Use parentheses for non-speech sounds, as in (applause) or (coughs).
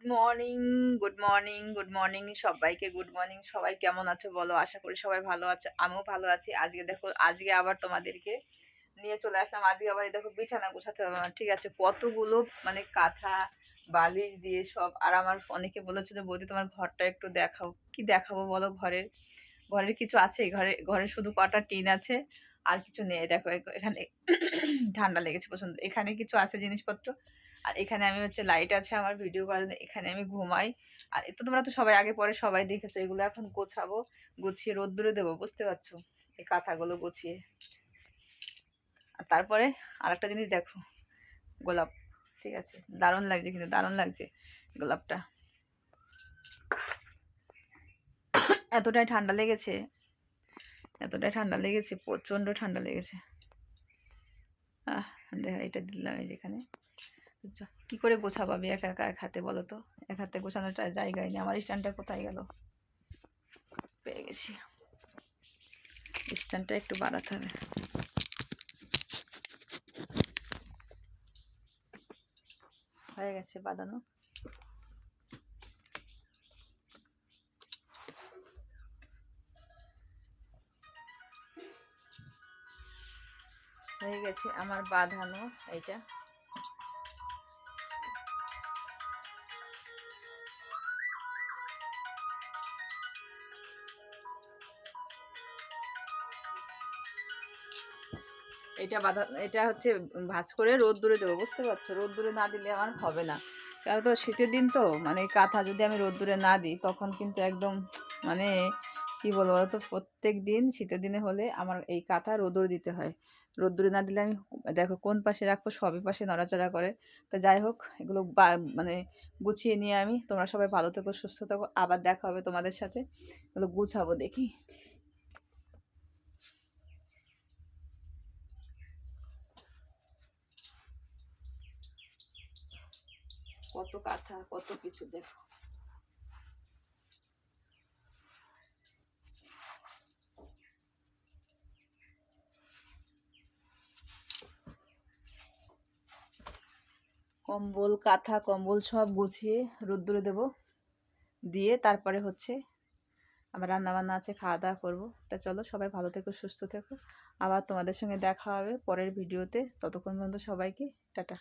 Good morning good morning good morning সবাইকে good morning সবাই কেমন আছো বলো? আশা করি সবাই ভালো আছে, আমিও ভালো আছি। আজকে দেখো, আজকে আবার তোমাদেরকে নিয়ে চলে আসলাম। আজকে আবার দেখো বিছানা গোছাতে হবে ঠিক আছে, কতগুলো মানে কাঁথা, বালিশ দিয়ে সব। আর আমার অনেকে বলেছিল, বৌদি, তোমার ঘরটা একটু দেখাও। কি দেখাবো বলো? ঘরের ঘরের কিছু আছে? ঘরে ঘরে শুধু কটা টিন আছে, আর কিছু নেই। দেখো এখানে (coughs) ঠান্ডা লেগেছে পছন্দ এখানে কিছু আছে জিনিসপত্র? আর এখানে আমি হচ্ছে লাইট আছে আমার ভিডিও করার এখানে আমি ঘুমাই। আর এ তো তোমরা তো সবাই, আগে পরে সবাই দেখেছ, এগুলো এখন গোছাবো, গুছিয়ে রোদ্দুরে দেবো, বুঝতে পারছ? এই কাঁথাগুলো গুছিয়ে। আর তারপরে আর একটা জিনিস দেখো, গোলাপ, ঠিক আছে? দারুণ লাগছে কিন্তু, দারুণ লাগছে গোলাপটা। এতটাই ঠান্ডা লেগেছে, এতটাই ঠান্ডা লেগেছে, প্রচণ্ড ঠান্ডা লেগেছে। আহ, দেখা, এটা দিলাম এই যেখানে? কি করে গোছাবো আমি একা একা এক হাতে বলো তো? এক হাতে গোছানোর টা- জায়গায় নেই। আমার স্ট্যান্ডটা কোথায় গেল? পেয়ে গেছি। স্ট্যান্ডটা একটু বাড়াতে হবে। হয়ে গেছে বাঁধানো। হয়ে গেছে আমার বাঁধানো এইটা। এটা বাঁধা, এটা হচ্ছে ভাঁজ করে রোদ দূরে দেবো, বুঝতে পারছ? রোদ দূরে না দিলে আমার হবে না। কারণ তো শীতের দিন তো মানে কাঁথা যদি আমি রোদ দূরে না দিই, তখন কিন্তু একদম মানে কি বলব তো প্রত্যেক দিন শীতের দিনে হলে আমার এই কাঁথা রোদর দিতে হয়। রোদ্দুরে না দিলে আমি দেখো কোন পাশে রাখব, সবই পাশে নড়াচড়া করে। তো যাই হোক, এগুলো মানে গুছিয়ে নিয়ে আমি, তোমরা সবাই ভালো থেকো, সুস্থ থাকো, আবার দেখা হবে তোমাদের সাথে। এগুলো গুছাবো দেখি। কত কাঁথা, কত কিছু, দেখো। কম্বল, কাঁথা, কম্বল সব গুছিয়ে রোদ্দুরে দেবো। দিয়ে তারপরে হচ্ছে আবার রান্না বান্না আছে খাওয়া দাওয়া করব। তা চলো, সবাই ভালো থেকো, সুস্থ থেকো। আবার তোমাদের সঙ্গে দেখা হবে পরের ভিডিওতে। ততক্ষণ পর্যন্ত সবাইকে, টাটা।